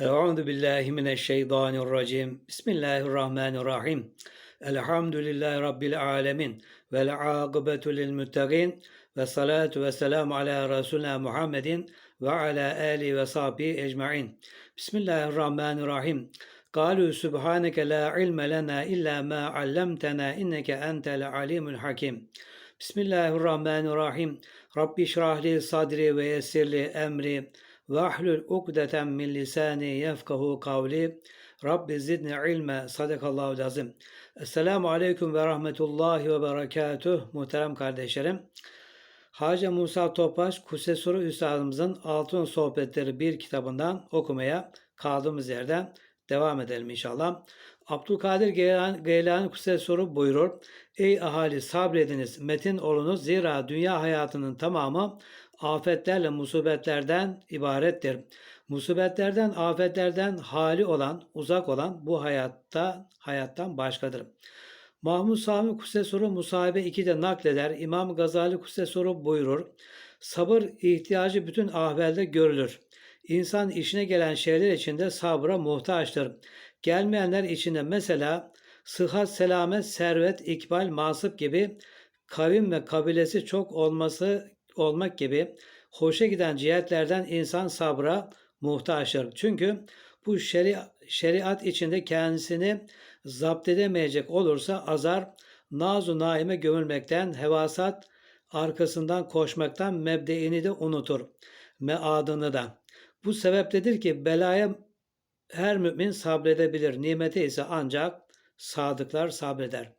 Euzu billahi mineşşeytanirracim. Bismillahirrahmanirrahim. Elhamdülillahi rabbil alamin ve akibetu lil muttaqin ve salatu ve selam ala resulina Muhammedin ve ala ali ve sahbi ecmaîn. Bismillahirrahmanirrahim. Kalu subhaneke la ilme lena illa ma allamtana inneke entel alimul hakim. Bismillahirrahmanirrahim. Rabbi şrahli sadri ve yessirli emri Vahlül ukdeten min lisani yefkahu kavli. Rabbi zidni ilme. Sadakallahu lazim. Esselamu aleyküm ve rahmetullahi ve berekatuh. Muhterem kardeşlerim. Hacı Musa Topaş Kusesuru Üstadımızın Altın Sohbetleri bir kitabından okumaya kaldığımız yerden devam edelim inşallah. Abdülkadir Geylani, Geylani Kusesuru buyurur. Ey ahali sabrediniz, metin olunuz zira dünya hayatının tamamı afetlerle musibetlerden ibarettir. Musibetlerden, afetlerden hali olan, uzak olan bu hayatta hayattan başkadır. Mahmud Sami Kusesuru Musahibe 2'de nakleder. İmam Gazali Kusesuru buyurur. Sabır ihtiyacı bütün ahvelde görülür. İnsan işine gelen şeyler içinde sabra muhtaçtır. Gelmeyenler içinde mesela sıhhat, selamet, servet, ikbal, masıp gibi kavim ve kabilesi çok olması olmak gibi hoşa giden cihetlerden insan sabra muhtaçtır. Çünkü bu şeri, şeriat içinde kendisini zapt edemeyecek olursa azar, nazu naime gömülmekten, hevasat arkasından koşmaktan mebdeini de unutur. Meadını da. Bu sebepledir ki belaya her mümin sabredebilir. Nimete ise ancak sadıklar sabreder.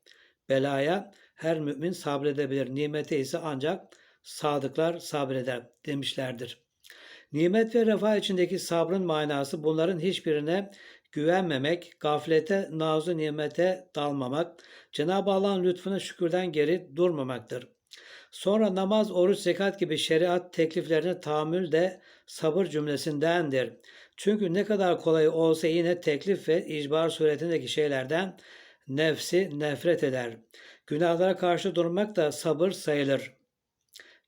Belaya her mümin sabredebilir. Nimete ise ancak sadıklar sabreder demişlerdir. Nimet ve refah içindeki sabrın manası bunların hiçbirine güvenmemek, gaflete, nazu nimete dalmamak, Cenab-ı Allah'ın lütfuna şükürden geri durmamaktır. Sonra namaz, oruç, zekat gibi şeriat tekliflerine tahammül de sabır cümlesindendir. Çünkü ne kadar kolay olsa yine teklif ve icbar suretindeki şeylerden nefsi nefret eder. Günahlara karşı durmak da sabır sayılır.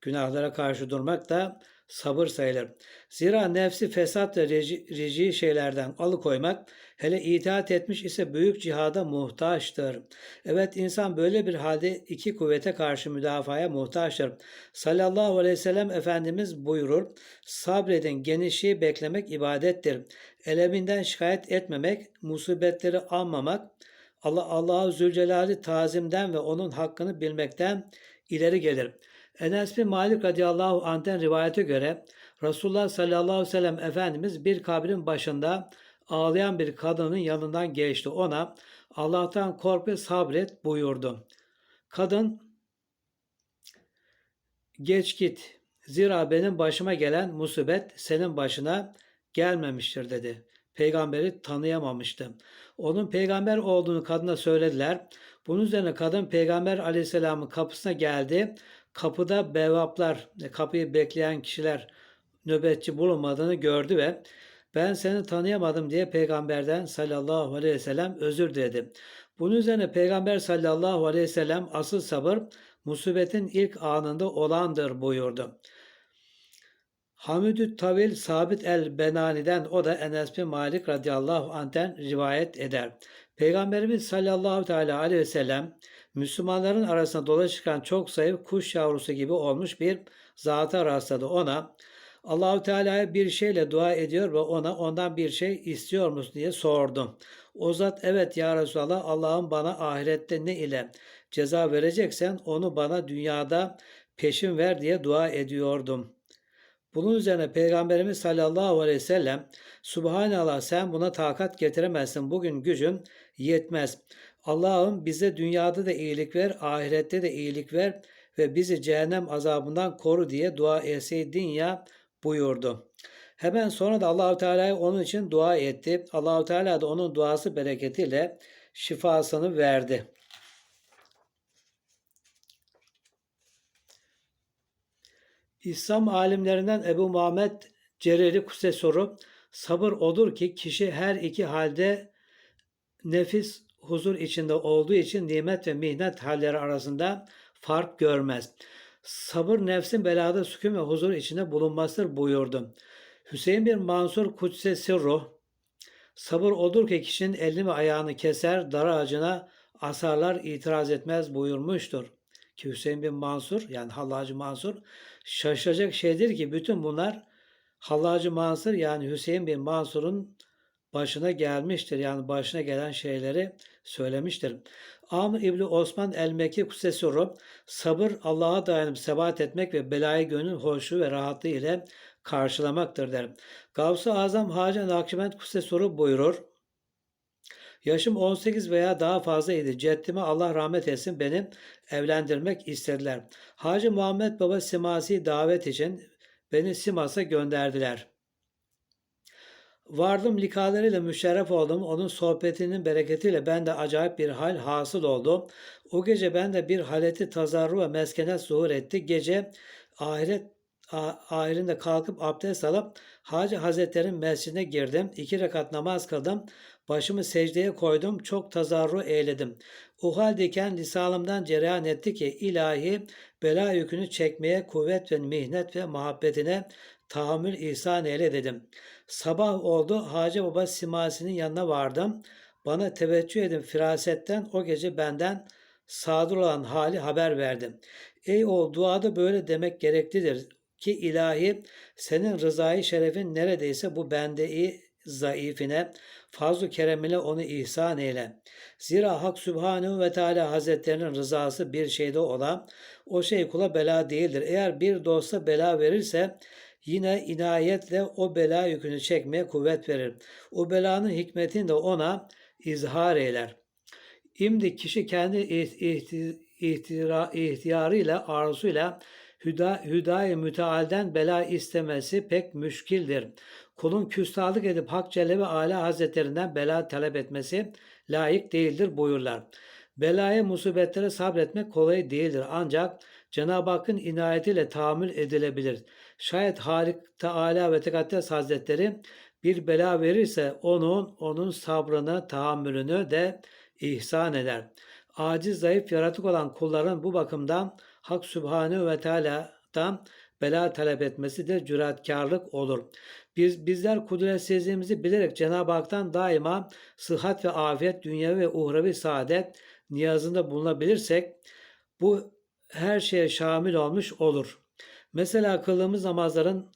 Günahlara karşı durmak da sabır sayılır. Zira nefsi fesat ve reci, rici şeylerden alıkoymak, hele itaat etmiş ise büyük cihada muhtaçtır. Evet insan böyle bir halde iki kuvvete karşı müdafaya muhtaçtır. Sallallahu aleyhi ve sellem Efendimiz buyurur, sabredin genişliği beklemek ibadettir. Eleminden şikayet etmemek, musibetleri almamak, Allah Allahu Zülcelal'i tazimden ve onun hakkını bilmekten ileri gelir. Enes bin Malik radıyallahu anh'ten rivayete göre Resulullah sallallahu aleyhi ve sellem Efendimiz bir kabrin başında ağlayan bir kadının yanından geçti. Ona Allah'tan kork ve sabret buyurdu. Kadın geç git zira benim başıma gelen musibet senin başına gelmemiştir dedi. Peygamberi tanıyamamıştı. Onun peygamber olduğunu kadına söylediler. Bunun üzerine kadın peygamber aleyhisselamın kapısına geldi kapıda bevaplar, kapıyı bekleyen kişiler nöbetçi bulunmadığını gördü ve ben seni tanıyamadım diye peygamberden sallallahu aleyhi ve sellem özür diledi. Bunun üzerine peygamber sallallahu aleyhi ve sellem asıl sabır musibetin ilk anında olandır buyurdu. Hamidü Tavil Sabit el Benani'den o da Enes bin Malik radıyallahu anh'ten rivayet eder. Peygamberimiz sallallahu teala aleyhi ve sellem Müslümanların arasında dolaşırken çok zayıf kuş yavrusu gibi olmuş bir zata rastladı. Ona Allahu Teala'ya bir şeyle dua ediyor ve ona ondan bir şey istiyor musun diye sordum. O zat evet ya Resulallah Allah'ın bana ahirette ne ile ceza vereceksen onu bana dünyada peşin ver diye dua ediyordum. Bunun üzerine Peygamberimiz sallallahu aleyhi ve sellem Subhanallah sen buna takat getiremezsin. Bugün gücün yetmez. Allah'ım bize dünyada da iyilik ver, ahirette de iyilik ver ve bizi cehennem azabından koru diye dua etseydin ya buyurdu. Hemen sonra da Allahu Teala onun için dua etti. Allahu Teala da onun duası bereketiyle şifasını verdi. İslam alimlerinden Ebu Muhammed Cereri Kuse soru sabır odur ki kişi her iki halde nefis huzur içinde olduğu için nimet ve mihnet halleri arasında fark görmez. Sabır nefsin belada sükun ve huzur içinde bulunmasıdır buyurdu. Hüseyin bir Mansur Kutse Sirruh Sabır odur ki kişinin elini ve ayağını keser, dar ağacına asarlar itiraz etmez buyurmuştur. Ki Hüseyin bin Mansur yani Hallacı Mansur şaşıracak şeydir ki bütün bunlar Hallacı Mansur yani Hüseyin bin Mansur'un başına gelmiştir. Yani başına gelen şeyleri söylemiştir. Amr İbni Osman el-Mekki Kusesuru sabır Allah'a dayanıp sebat etmek ve belayı gönül hoşluğu ve rahatlığı ile karşılamaktır der. Gavs-ı Azam Hacı Nakşibend Kusesuru buyurur. Yaşım 18 veya daha fazla idi. Ceddime Allah rahmet etsin beni evlendirmek istediler. Hacı Muhammed Baba Simasi davet için beni Simas'a gönderdiler. Vardım likalarıyla müşerref oldum. Onun sohbetinin bereketiyle ben de acayip bir hal hasıl oldu. O gece ben de bir haleti tazarru ve meskenet zuhur etti. Gece ahiret ahirinde kalkıp abdest alıp Hacı Hazretleri'nin mescidine girdim. İki rekat namaz kıldım. Başımı secdeye koydum. Çok tazarru eyledim. O haldeyken lisanımdan cereyan etti ki ilahi bela yükünü çekmeye kuvvet ve mihnet ve muhabbetine tahammül ihsan eyle dedim. Sabah oldu. Hacı Baba Simasi'nin yanına vardım. Bana teveccüh edin firasetten o gece benden sadır olan hali haber verdim. Ey oğul duada böyle demek gereklidir ki ilahi senin rızayı şerefin neredeyse bu bendeyi zayıfine fazl-ı keremine onu ihsan eyle. Zira Hak Sübhanehu ve Teala Hazretlerinin rızası bir şeyde olan o şey kula bela değildir. Eğer bir dosta bela verirse yine inayetle o bela yükünü çekmeye kuvvet verir. O belanın hikmetini de ona izhar eyler. İmdi kişi kendi ihtira, ihtiyarıyla, arzuyla hüda, hüdayı mütealden bela istemesi pek müşkildir. Kulun küstahlık edip Hak Celle ve Ala Hazretlerinden bela talep etmesi layık değildir buyurlar. Belaya musibetlere sabretmek kolay değildir ancak Cenab-ı Hakk'ın inayetiyle tahammül edilebilir. Şayet Halik Teala ve Tekaddes Hazretleri bir bela verirse onun onun sabrını, tahammülünü de ihsan eder. Aciz, zayıf, yaratık olan kulların bu bakımdan Hak Sübhanehu ve Teala'dan bela talep etmesi de cüretkarlık olur. Biz bizler kudretsizliğimizi bilerek Cenab-ı Hak'tan daima sıhhat ve afiyet, dünya ve uhrevi saadet niyazında bulunabilirsek bu her şeye şamil olmuş olur. Mesela kıldığımız namazların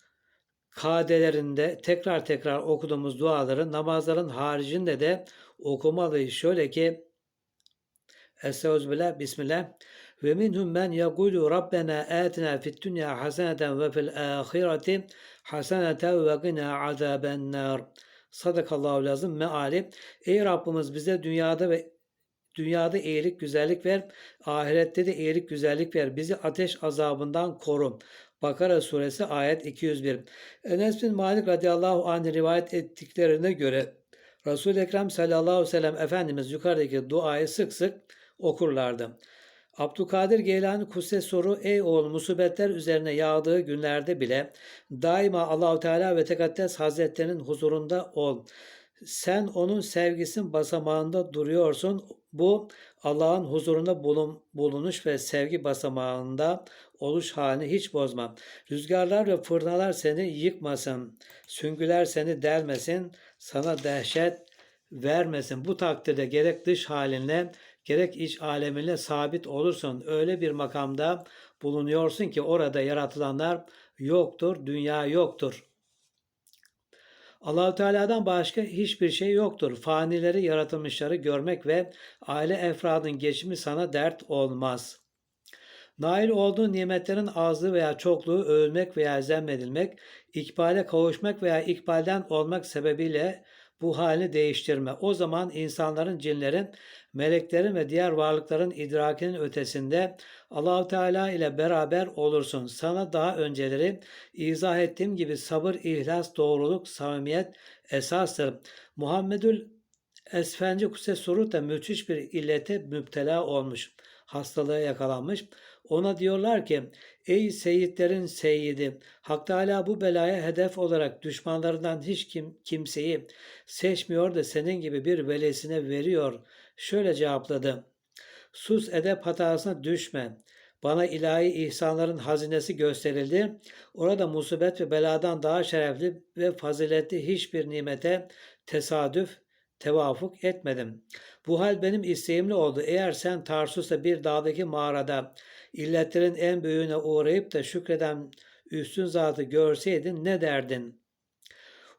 kadelerinde tekrar tekrar okuduğumuz duaları namazların haricinde de okumalıyız. Şöyle ki Estağfirullah, Bismillah. Ve minhum men yekulu Rabbena atina fid dünya haseneten ve fil ahireti haseneten ve gina azaben nar. Sadakallahu lazım meali. Ey Rabbimiz bize dünyada ve dünyada iyilik, güzellik ver. Ahirette de iyilik, güzellik ver. Bizi ateş azabından koru. Bakara suresi ayet 201. Enes bin Malik radıyallahu anh rivayet ettiklerine göre Resul-i Ekrem sallallahu aleyhi ve sellem Efendimiz yukarıdaki duayı sık sık okurlardı. Abdülkadir Geylani Kudse soru ey oğul musibetler üzerine yağdığı günlerde bile daima Allahu Teala ve Tekaddes Hazretlerinin huzurunda ol. Sen onun sevgisin basamağında duruyorsun. Bu Allah'ın huzurunda bulun, bulunuş ve sevgi basamağında oluş halini hiç bozma. Rüzgarlar ve fırtınalar seni yıkmasın. Süngüler seni delmesin. Sana dehşet vermesin. Bu takdirde gerek dış halinle gerek iç aleminle sabit olursun. Öyle bir makamda bulunuyorsun ki orada yaratılanlar yoktur, dünya yoktur. Allahu Teala'dan başka hiçbir şey yoktur. Fanileri, yaratılmışları görmek ve aile efradın geçimi sana dert olmaz. Nail olduğun nimetlerin azlığı veya çokluğu övülmek veya zemmedilmek, ikbale kavuşmak veya ikbalden olmak sebebiyle bu halini değiştirme. O zaman insanların, cinlerin, meleklerin ve diğer varlıkların idrakinin ötesinde Allahu Teala ile beraber olursun. Sana daha önceleri izah ettiğim gibi sabır, ihlas, doğruluk, samimiyet esastır. Muhammedül Esfenci Kuse Surut da müthiş bir illete müptela olmuş. Hastalığa yakalanmış. Ona diyorlar ki ey seyitlerin seyidi Hak Teala bu belaya hedef olarak düşmanlarından hiç kim, kimseyi seçmiyor da senin gibi bir velesine veriyor. Şöyle cevapladı. Sus edep hatasına düşme. Bana ilahi ihsanların hazinesi gösterildi. Orada musibet ve beladan daha şerefli ve faziletli hiçbir nimete tesadüf, tevafuk etmedim. Bu hal benim isteğimle oldu. Eğer sen Tarsus'ta bir dağdaki mağarada illetlerin en büyüğüne uğrayıp da şükreden üstün zatı görseydin ne derdin?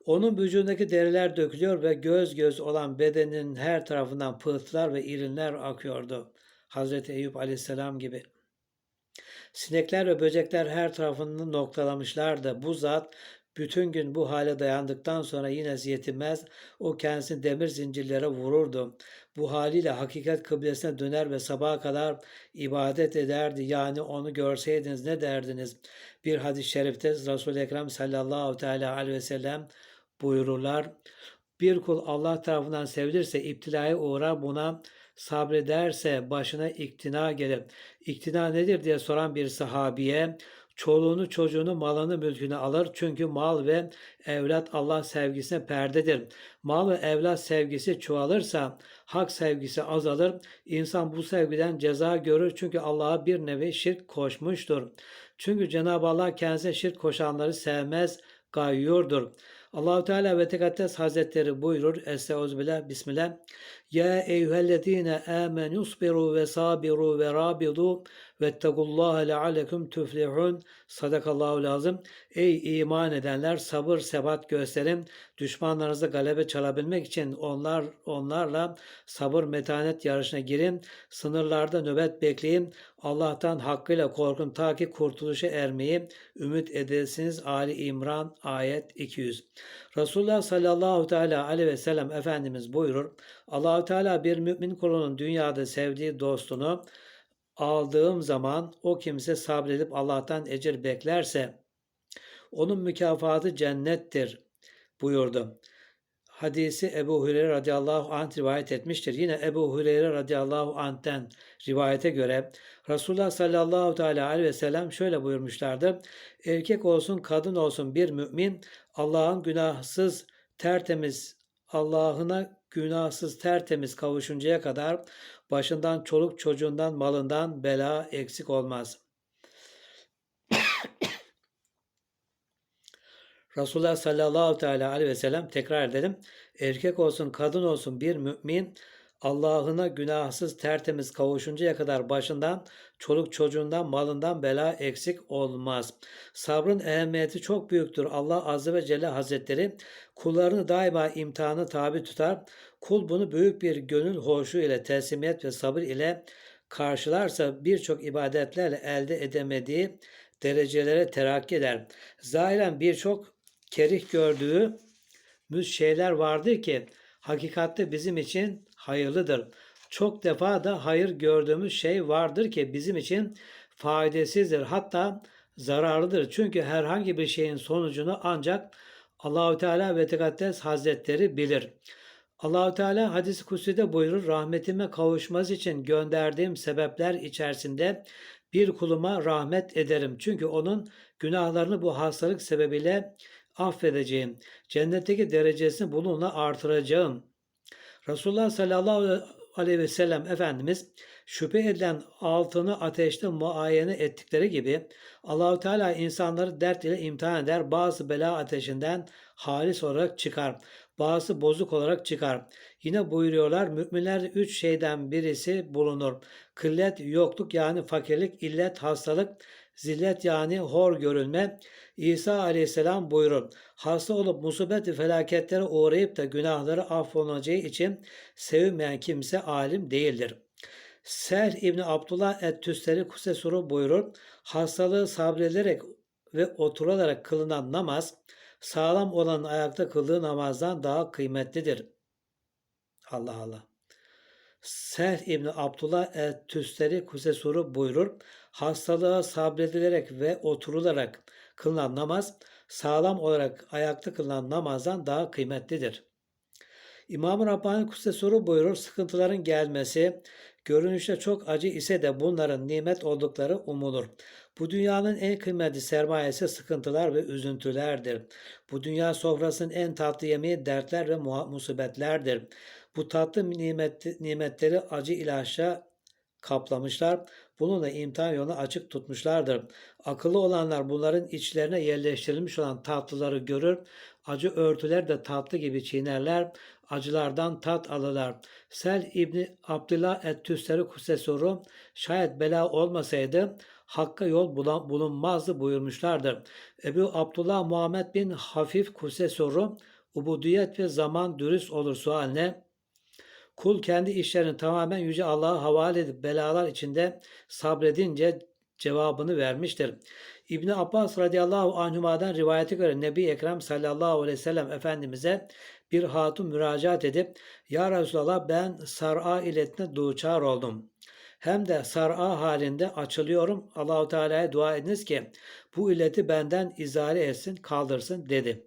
Onun vücudundaki deriler dökülüyor ve göz göz olan bedeninin her tarafından pıhtılar ve irinler akıyordu. Hazreti Eyüp aleyhisselam gibi. Sinekler ve böcekler her tarafını noktalamışlardı. Bu zat bütün gün bu hale dayandıktan sonra yine yetinmez, o kendisini demir zincirlere vururdu. Bu haliyle hakikat kıblesine döner ve sabaha kadar ibadet ederdi. Yani onu görseydiniz ne derdiniz? Bir hadis-i şerifte Resul-i Ekrem sallallahu teala aleyhi ve sellem buyururlar. Bir kul Allah tarafından sevilirse iptilaya uğrar buna sabrederse başına iktina gelir. İktina nedir diye soran bir sahabiye çoluğunu çocuğunu malını mülkünü alır. Çünkü mal ve evlat Allah sevgisine perdedir. Mal ve evlat sevgisi çoğalırsa hak sevgisi azalır. İnsan bu sevgiden ceza görür. Çünkü Allah'a bir nevi şirk koşmuştur. Çünkü Cenab-ı Allah kendisine şirk koşanları sevmez, gayyurdur. Allahu Teala ve Tekaddes Hazretleri buyurur. Estağfirullah. Bismillah. Ya eyyühellezine amenu sabiru ve sabiru ve rabidu vettekullaha leallekum tuflihun. Sadakallahu lazım. Ey iman edenler sabır sebat gösterin. Düşmanlarınızı galebe çalabilmek için onlar onlarla sabır metanet yarışına girin. Sınırlarda nöbet bekleyin. Allah'tan hakkıyla korkun ta ki kurtuluşa ermeyi ümit edesiniz. Ali İmran ayet 200. Resulullah sallallahu teala aleyhi ve sellem Efendimiz buyurur. Allahu Teala bir mümin kulunun dünyada sevdiği dostunu aldığım zaman o kimse sabredip Allah'tan ecir beklerse onun mükafatı cennettir buyurdu. Hadisi Ebu Hureyre radıyallahu anh rivayet etmiştir. Yine Ebu Hureyre radıyallahu anh'ten rivayete göre Resulullah sallallahu teala aleyhi ve sellem şöyle buyurmuşlardı. Erkek olsun kadın olsun bir mümin Allah'ın günahsız tertemiz Allah'ına günahsız tertemiz kavuşuncaya kadar başından çoluk çocuğundan malından bela eksik olmaz. Resulullah sallallahu teala aleyhi ve sellem tekrar edelim. Erkek olsun kadın olsun bir mümin Allah'ına günahsız tertemiz kavuşuncaya kadar başından, çoluk çocuğundan, malından bela eksik olmaz. Sabrın ehemmiyeti çok büyüktür. Allah Azze ve Celle Hazretleri kullarını daima imtihanı tabi tutar. Kul bunu büyük bir gönül hoşu ile teslimiyet ve sabır ile karşılarsa birçok ibadetlerle elde edemediği derecelere terakki eder. Zahiren birçok kerih gördüğü şeyler vardır ki hakikatte bizim için hayırlıdır. Çok defa da hayır gördüğümüz şey vardır ki bizim için faydasızdır. Hatta zararlıdır. Çünkü herhangi bir şeyin sonucunu ancak Allahü Teala ve Tekaddes Hazretleri bilir. Allahü Teala hadis-i kutside buyurur rahmetime kavuşmaz için gönderdiğim sebepler içerisinde bir kuluma rahmet ederim. Çünkü onun günahlarını bu hastalık sebebiyle affedeceğim. Cennetteki derecesini bununla artıracağım. Resulullah sallallahu aleyhi ve sellem Efendimiz şüphe edilen altını ateşte muayene ettikleri gibi Allahu Teala insanları dert ile imtihan eder. Bazı bela ateşinden halis olarak çıkar. Bazı bozuk olarak çıkar. Yine buyuruyorlar müminler üç şeyden birisi bulunur. Kıllet, yokluk yani fakirlik, illet, hastalık, zillet yani hor görülme. İsa aleyhisselam buyurur. Hasta olup musibet ve felaketlere uğrayıp da günahları affolunacağı için sevinmeyen kimse alim değildir. Ser İbni Abdullah et-Tüsteri Kusesuru buyurur. Hastalığı sabrederek ve oturularak kılınan namaz, sağlam olan ayakta kıldığı namazdan daha kıymetlidir. Allah Allah. Ser İbni Abdullah et-Tüsteri Kusesuru buyurur. Hastalığa sabredilerek ve oturularak kılınan namaz, sağlam olarak ayakta kılınan namazdan daha kıymetlidir. İmam-ı Rabbani Kutsesuru buyurur, sıkıntıların gelmesi, görünüşte çok acı ise de bunların nimet oldukları umulur. Bu dünyanın en kıymetli sermayesi sıkıntılar ve üzüntülerdir. Bu dünya sofrasının en tatlı yemeği dertler ve musibetlerdir. Bu tatlı nimet, nimetleri acı ilaçla kaplamışlar. Bununla imtihan yolunu açık tutmuşlardır. Akıllı olanlar bunların içlerine yerleştirilmiş olan tatlıları görür, acı örtüler de tatlı gibi çiğnerler, acılardan tat alırlar. Sel İbni Abdullah et-Tüsteri Kusesoru şayet bela olmasaydı Hakk'a yol bulunmazdı buyurmuşlardır. Ebu Abdullah Muhammed bin Hafif Kusesoru ubudiyet ve zaman dürüst olur sualine kul kendi işlerini tamamen Yüce Allah'a havale edip belalar içinde sabredince cevabını vermiştir. İbni Abbas radıyallahu anhuma'dan rivayete göre Nebi Ekrem sallallahu aleyhi ve sellem Efendimiz'e bir hatun müracaat edip Ya Resulallah ben sar'a iletine duçar oldum. Hem de sar'a halinde açılıyorum. Allahu Teala'ya dua ediniz ki bu illeti benden izale etsin, kaldırsın dedi.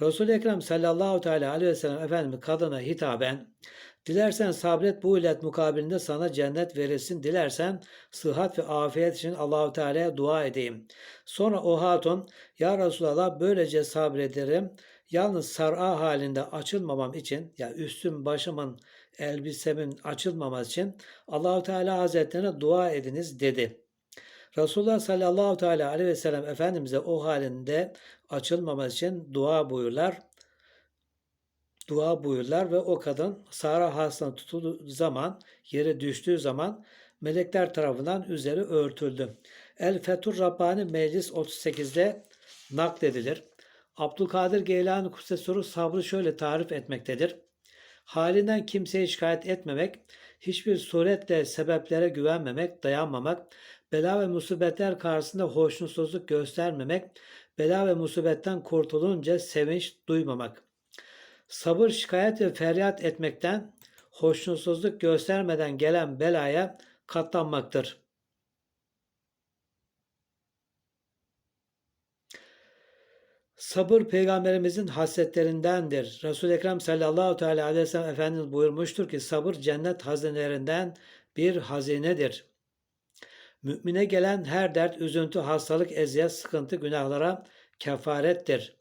Resul-i Ekrem sallallahu teala aleyhi ve sellem Efendimiz kadına hitaben Dilersen sabret bu illet mukabilinde sana cennet verilsin. Dilersen sıhhat ve afiyet için Allahu Teala'ya dua edeyim. Sonra o hatun ya Resulallah böylece sabrederim. Yalnız sar'a halinde açılmamam için ya üstüm başımın elbisemin açılmaması için Allahu Teala Hazretlerine dua ediniz dedi. Resulullah sallallahu teala aleyhi ve sellem Efendimiz'e o halinde açılmaması için dua buyurlar. Dua buyurlar ve o kadın Sara hastalığına tutulduğu zaman, yere düştüğü zaman melekler tarafından üzeri örtüldü. El Fetur Rabbani Meclis 38'de nakledilir. Abdülkadir Geylani Kutsesuru sabrı şöyle tarif etmektedir. Halinden kimseye şikayet etmemek, hiçbir suretle sebeplere güvenmemek, dayanmamak, bela ve musibetler karşısında hoşnutsuzluk göstermemek, bela ve musibetten kurtulunca sevinç duymamak. Sabır, şikayet ve feryat etmekten, hoşnutsuzluk göstermeden gelen belaya katlanmaktır. Sabır peygamberimizin hasletlerindendir. Resul-i Ekrem sallallahu teala aleyhi ve sellem Efendimiz buyurmuştur ki sabır cennet hazinelerinden bir hazinedir. Mümine gelen her dert, üzüntü, hastalık, eziyet, sıkıntı, günahlara kefarettir.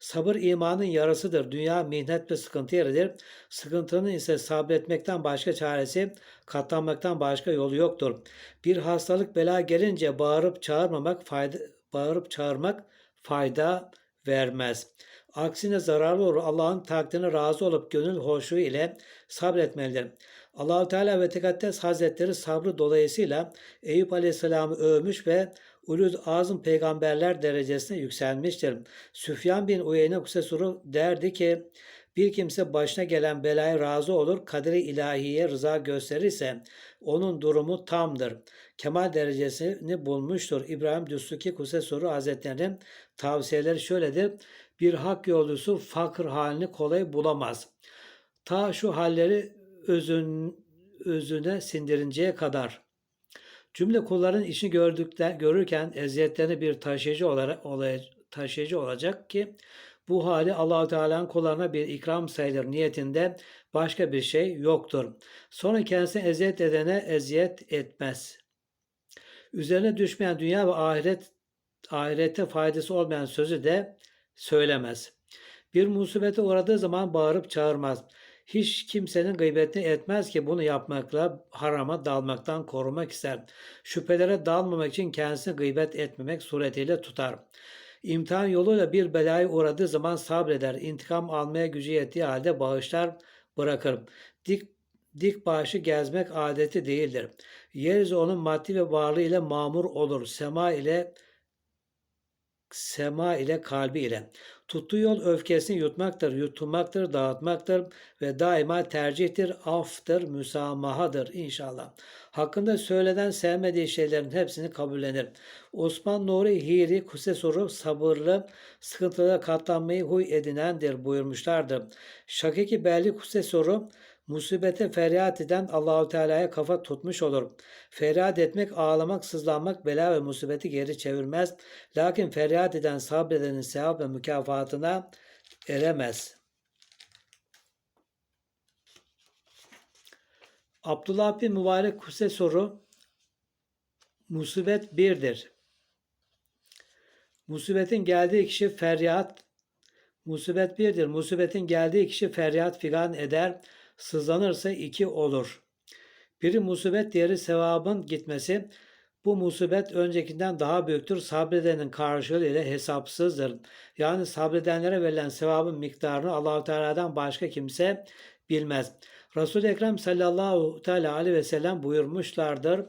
Sabır imanın yarısıdır. Dünya mihnet ve sıkıntı yeridir. Sıkıntının ise sabretmekten başka çaresi, katlanmaktan başka yolu yoktur. Bir hastalık bela gelince bağırıp çağırmamak fayda bağırıp çağırmak fayda vermez. Aksine zararlı olur. Allah'ın takdirine razı olup gönül hoşluğu ile sabretmelidir. Allahu Teala ve Tekaddes Hazretleri sabrı dolayısıyla Eyüp Aleyhisselam'ı övmüş ve ulud azım peygamberler derecesine yükselmiştir. Süfyan bin Uyeyne Kusesuru derdi ki bir kimse başına gelen belaya razı olur, kaderi ilahiye rıza gösterirse onun durumu tamdır. Kemal derecesini bulmuştur. İbrahim Düstuki Kusesuru Hazretleri'nin tavsiyeleri şöyledir. Bir hak yolcusu fakir halini kolay bulamaz. Ta şu halleri özün, özüne sindirinceye kadar. Cümle kulların işini gördükten, görürken eziyetlerini bir taşıyıcı olarak olay, taşıyıcı olacak ki bu hali allah Teala'nın kullarına bir ikram sayılır niyetinde başka bir şey yoktur. Sonra kendisine eziyet edene eziyet etmez. Üzerine düşmeyen dünya ve ahiret ahirette faydası olmayan sözü de söylemez. Bir musibete uğradığı zaman bağırıp çağırmaz. Hiç kimsenin gıybetini etmez ki bunu yapmakla harama dalmaktan korumak ister. Şüphelere dalmamak için kendisini gıybet etmemek suretiyle tutar. İmtihan yoluyla bir belaya uğradığı zaman sabreder. İntikam almaya gücü yettiği halde bağışlar bırakır. Dik dik bağışı gezmek adeti değildir. Yeryüzü onun maddi ve varlığı ile mamur olur. Sema ile sema ile kalbi ile. Tuttuğu yol öfkesini yutmaktır, yutulmaktır, dağıtmaktır ve daima tercihtir, aftır, müsamahadır inşallah. Hakkında söyleden sevmediği şeylerin hepsini kabullenir. Osman Nuri Hiri Kusesoru sabırlı, sıkıntılara katlanmayı huy edinendir buyurmuşlardır. Şakiki Belli Kusesoru Musibete feryat eden Allahu Teala'ya kafa tutmuş olur. Feryat etmek, ağlamak, sızlanmak bela ve musibeti geri çevirmez. Lakin feryat eden sabredenin sevap ve mükafatına eremez. Abdullah bin Mübarek Kuse soru Musibet birdir. Musibetin geldiği kişi feryat Musibet birdir. Musibetin geldiği kişi feryat figan eder. Sızlanırsa iki olur. Biri musibet, diğeri sevabın gitmesi. Bu musibet öncekinden daha büyüktür. Sabredenin karşılığı ile hesapsızdır. Yani sabredenlere verilen sevabın miktarını Allahu Teala'dan başka kimse bilmez. Resul-i Ekrem sallallahu teala aleyhi ve sellem buyurmuşlardır.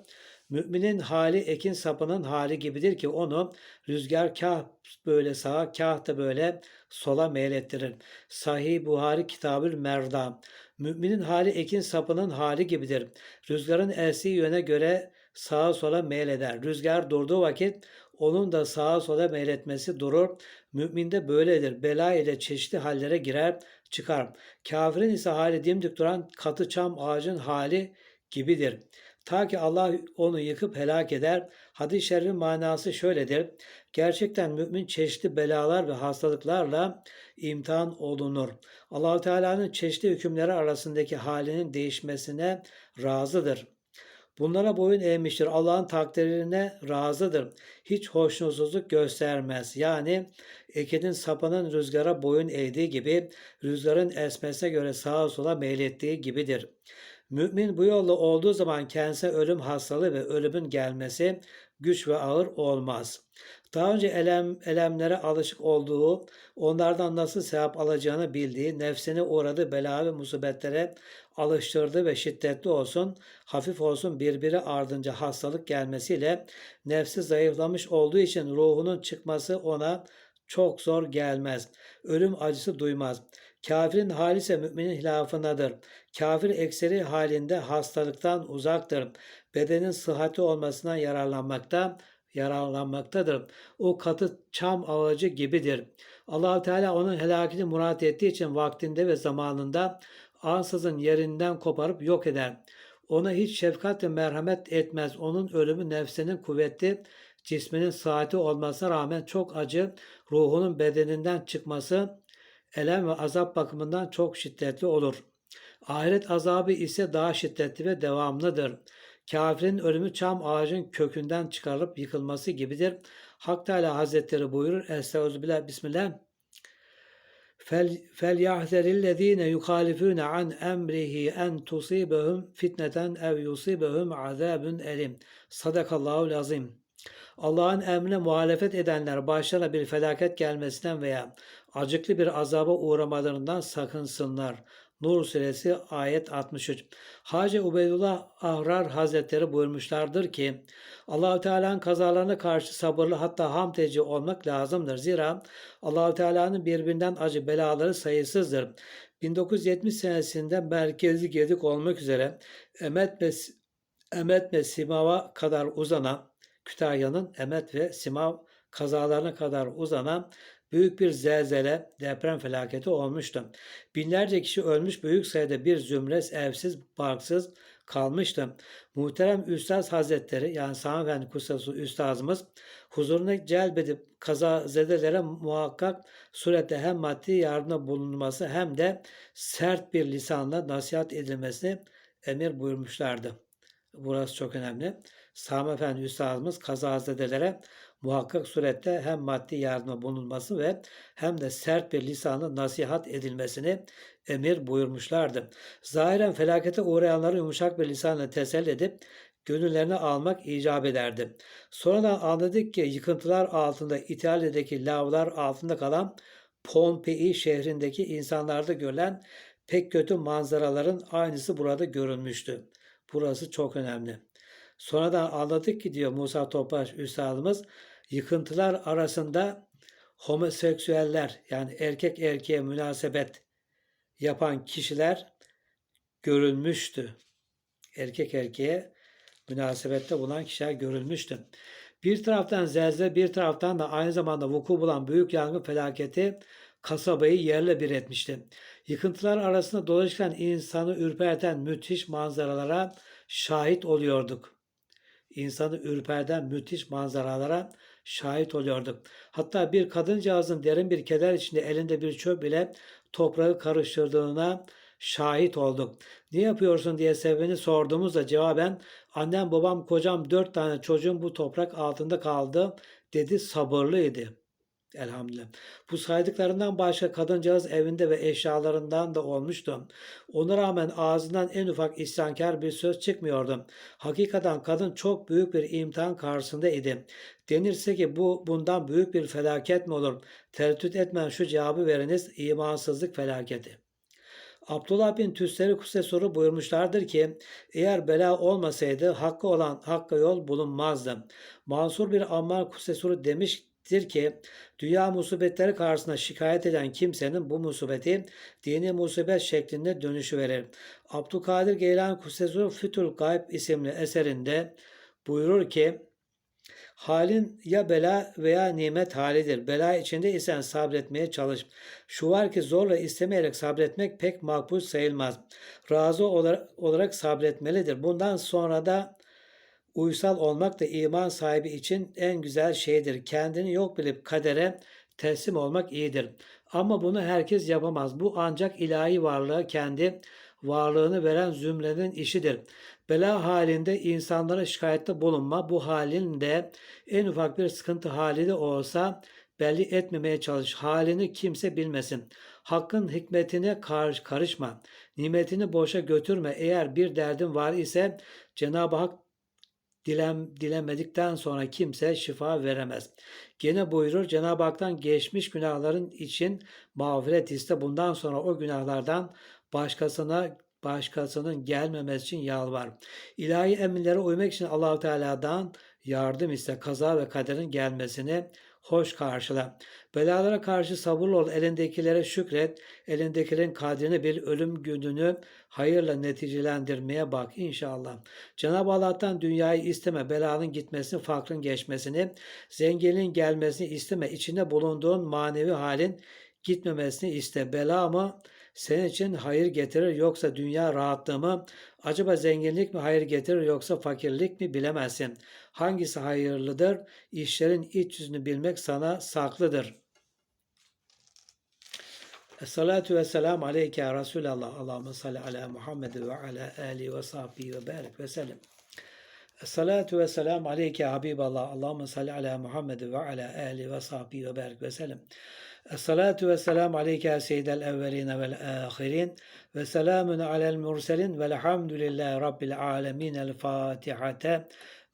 Müminin hali ekin sapının hali gibidir ki onu rüzgar kah böyle sağa kah da böyle sola meylettirir. Sahih Buhari Kitabül Merda. Müminin hali ekin sapının hali gibidir. Rüzgarın estiği yöne göre sağa sola meyleder. Rüzgar durduğu vakit onun da sağa sola meyletmesi durur. Mümin de böyledir. Bela ile çeşitli hallere girer çıkar. Kafirin ise hali dimdik duran katı çam ağacın hali gibidir. Ta ki Allah onu yıkıp helak eder. Hadis-i şerifin manası şöyledir. Gerçekten mümin çeşitli belalar ve hastalıklarla imtihan olunur. Allahu Teala'nın çeşitli hükümleri arasındaki halinin değişmesine razıdır. Bunlara boyun eğmiştir. Allah'ın takdirine razıdır. Hiç hoşnutsuzluk göstermez. Yani ekinin sapının rüzgara boyun eğdiği gibi rüzgarın esmesine göre sağa sola meylettiği gibidir. Mümin bu yolda olduğu zaman kendisine ölüm hastalığı ve ölümün gelmesi güç ve ağır olmaz. Daha önce elem, elemlere alışık olduğu, onlardan nasıl sevap alacağını bildiği, nefsine uğradığı bela ve musibetlere alıştırdığı ve şiddetli olsun, hafif olsun birbiri ardınca hastalık gelmesiyle nefsi zayıflamış olduğu için ruhunun çıkması ona çok zor gelmez. Ölüm acısı duymaz. Kafirin hali ise müminin hilafındadır. Kafir ekseri halinde hastalıktan uzaktır. Bedenin sıhhati olmasından yararlanmakta, yararlanmaktadır. O katı çam ağacı gibidir. allah Teala onun helakini murat ettiği için vaktinde ve zamanında ansızın yerinden koparıp yok eder. Ona hiç şefkat ve merhamet etmez. Onun ölümü nefsinin kuvvetli, cisminin saati olmasına rağmen çok acı, ruhunun bedeninden çıkması, elem ve azap bakımından çok şiddetli olur. Ahiret azabı ise daha şiddetli ve devamlıdır. Kafirin ölümü çam ağacın kökünden çıkarılıp yıkılması gibidir. Hak Teala Hazretleri buyurur. Estağfirullah Bismillah. Fel yahzerillezine yuhalifune an emrihi en tusibehum fitneten ev yusibehum azabun elim. Sadakallahu lazim. Allah'ın emrine muhalefet edenler başlarına bir felaket gelmesinden veya acıklı bir azaba uğramalarından sakınsınlar. Nur suresi ayet 63. Hacı Ubeydullah Ahrar Hazretleri buyurmuşlardır ki Allahu Teala'nın kazalarına karşı sabırlı hatta ham teci olmak lazımdır. Zira Allahu Teala'nın birbirinden acı belaları sayısızdır. 1970 senesinde merkezi gedik olmak üzere Emet ve, Emet ve Simav'a kadar uzanan Kütahya'nın Emet ve Simav kazalarına kadar uzanan büyük bir zelzele, deprem felaketi olmuştu. Binlerce kişi ölmüş, büyük sayıda bir zümre evsiz, barksız kalmıştı. Muhterem Üstaz Hazretleri yani Sami Efendi Kutsası Üstazımız huzuruna celbedip kazazedelere muhakkak surette hem maddi yardımda bulunması hem de sert bir lisanla nasihat edilmesini emir buyurmuşlardı. Burası çok önemli. Sami Efendi Üstadımız kazazedelere muhakkak surette hem maddi yardıma bulunması ve hem de sert bir lisanı nasihat edilmesini emir buyurmuşlardı. Zahiren felakete uğrayanları yumuşak bir lisanla teselli edip gönüllerini almak icap ederdi. Sonradan anladık ki yıkıntılar altında İtalya'daki lavlar altında kalan Pompei şehrindeki insanlarda görülen pek kötü manzaraların aynısı burada görülmüştü. Burası çok önemli. Sonradan anladık ki diyor Musa Topaş Üstadımız yıkıntılar arasında homoseksüeller yani erkek erkeğe münasebet yapan kişiler görülmüştü. Erkek erkeğe münasebette bulunan kişiler görülmüştü. Bir taraftan zelzele bir taraftan da aynı zamanda vuku bulan büyük yangın felaketi kasabayı yerle bir etmişti. Yıkıntılar arasında dolaşırken insanı ürperten müthiş manzaralara şahit oluyorduk insanı ürperden müthiş manzaralara şahit oluyorduk. Hatta bir kadıncağızın derin bir keder içinde elinde bir çöp ile toprağı karıştırdığına şahit olduk. Ne yapıyorsun diye sebebini sorduğumuzda cevaben annem babam kocam dört tane çocuğum bu toprak altında kaldı dedi sabırlıydı. Elhamdülillah. Bu saydıklarından başka kadıncağız evinde ve eşyalarından da olmuştu. Ona rağmen ağzından en ufak isyankar bir söz çıkmıyordu. Hakikaten kadın çok büyük bir imtihan karşısında idi. Denirse ki bu bundan büyük bir felaket mi olur? Tereddüt etmeyen şu cevabı veriniz imansızlık felaketi. Abdullah bin Tüsleri Kusesoru buyurmuşlardır ki eğer bela olmasaydı hakkı olan hakka yol bulunmazdı. Mansur bir Ammar Kusesoru demiştir ki dünya musibetleri karşısında şikayet eden kimsenin bu musibeti dini musibet şeklinde dönüşü verir. Abdülkadir Geylan Kusesoru Fütül Gayb isimli eserinde buyurur ki Halin ya bela veya nimet halidir. Bela içinde isen sabretmeye çalış. Şu var ki zorla istemeyerek sabretmek pek makbul sayılmaz. Razı olarak, olarak sabretmelidir. Bundan sonra da uysal olmak da iman sahibi için en güzel şeydir. Kendini yok bilip kadere teslim olmak iyidir. Ama bunu herkes yapamaz. Bu ancak ilahi varlığa kendi varlığını veren zümrenin işidir. Bela halinde insanlara şikayette bulunma. Bu halin de en ufak bir sıkıntı hali de olsa belli etmemeye çalış. Halini kimse bilmesin. Hakkın hikmetine kar karışma. Nimetini boşa götürme. Eğer bir derdin var ise Cenab-ı Hak dilem, dilemedikten sonra kimse şifa veremez. Gene buyurur Cenab-ı Hak'tan geçmiş günahların için mağfiret iste. Bundan sonra o günahlardan başkasına başkasının gelmemesi için yalvar. İlahi emirlere uymak için Allahu Teala'dan yardım iste. Kaza ve kaderin gelmesini hoş karşıla. Belalara karşı sabırlı ol, elindekilere şükret, elindekilerin kadrini bil, ölüm gününü hayırla neticelendirmeye bak inşallah. Cenab-ı Allah'tan dünyayı isteme, belanın gitmesini, fakrın geçmesini, zenginliğin gelmesini isteme, içinde bulunduğun manevi halin gitmemesini iste. Bela mı? senin için hayır getirir yoksa dünya rahatlığı mı? Acaba zenginlik mi hayır getirir yoksa fakirlik mi bilemezsin. Hangisi hayırlıdır? İşlerin iç yüzünü bilmek sana saklıdır. Esselatu ve selamu aleyke Resulallah. Allahümme salli ala Muhammed ve ala Ali ve sahbihi ve barik ve sellem. Esselatu ve selamu aleyke Habiballah. Allahümme salli ala Muhammed ve ala Ali ve sahbihi ve barik ve sellem. Esselatu ve selamu aleyke seyyidel evveline vel ahirin ve selamun alel murselin velhamdülillahi rabbil alemin. El Fatihate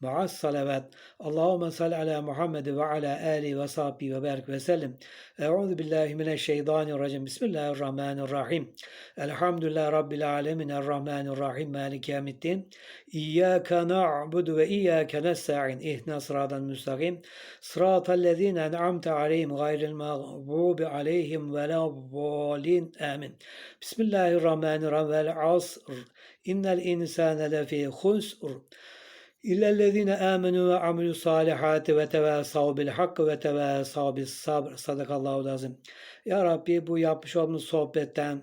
ma'as salavat. Allahümme salli ala Muhammed ve ala ali ve sahbihi ve barik ve sellem. Euzu billahi mineşşeytanirracim. Bismillahirrahmanirrahim. Elhamdülillahi rabbil alamin. Errahmanirrahim. Maliki yevmiddin. İyyâke na'budu ve iyyâke nesta'in. İhna sıradan müstakim. Sıratallezîne en'amte aleyhim gayril mağdubi aleyhim ve lâbbâlin. Amin. Bismillahirrahmanirrahim. Vel asr. İnnel insâne lefî husr. İllellezine amenu ve amilu salihati ve tevasav bil hakkı ve tevasav bis sabr. Sadakallahu lazım. Ya Rabbi bu yapmış olduğumuz sohbetten,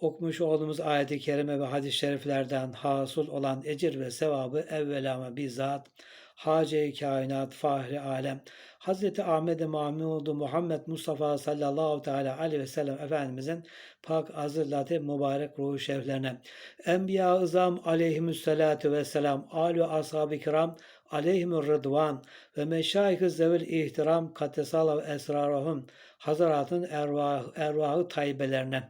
okumuş olduğumuz ayet-i kerime ve hadis-i şeriflerden hasıl olan ecir ve sevabı evvelama bizzat Hace-i kainat, fahri alem, Hazreti Ahmet-i Mahmud Muhammed Mustafa sallallahu teala aleyhi ve sellem Efendimizin pak hazırladı mübarek ruhu şeriflerine. Enbiya-ı Azam aleyhimüssalatu vesselam, âlu ashab-ı kiram aleyhimür rıdvan ve meşayih-i zevil ihtiram katesal ve esrarahum hazaratın ervah, ervahı tayyibelerine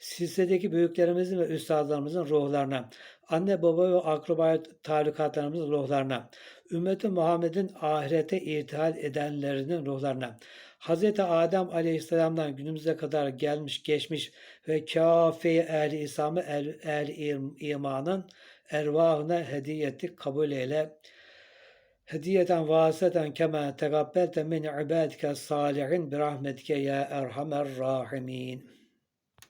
silsiledeki büyüklerimizin ve üstadlarımızın ruhlarına, anne baba ve akraba talukatlarımızın ruhlarına, ümmeti Muhammed'in ahirete irtihal edenlerinin ruhlarına, Hz. Adem aleyhisselamdan günümüze kadar gelmiş geçmiş ve kâfe ehli İslam'ı ehli imanın ervahına hediye ettik kabul eyle. Hediyeten vaseten kema tegabbelte min ibadike salihin bir rahmetike ya erhamer rahimin.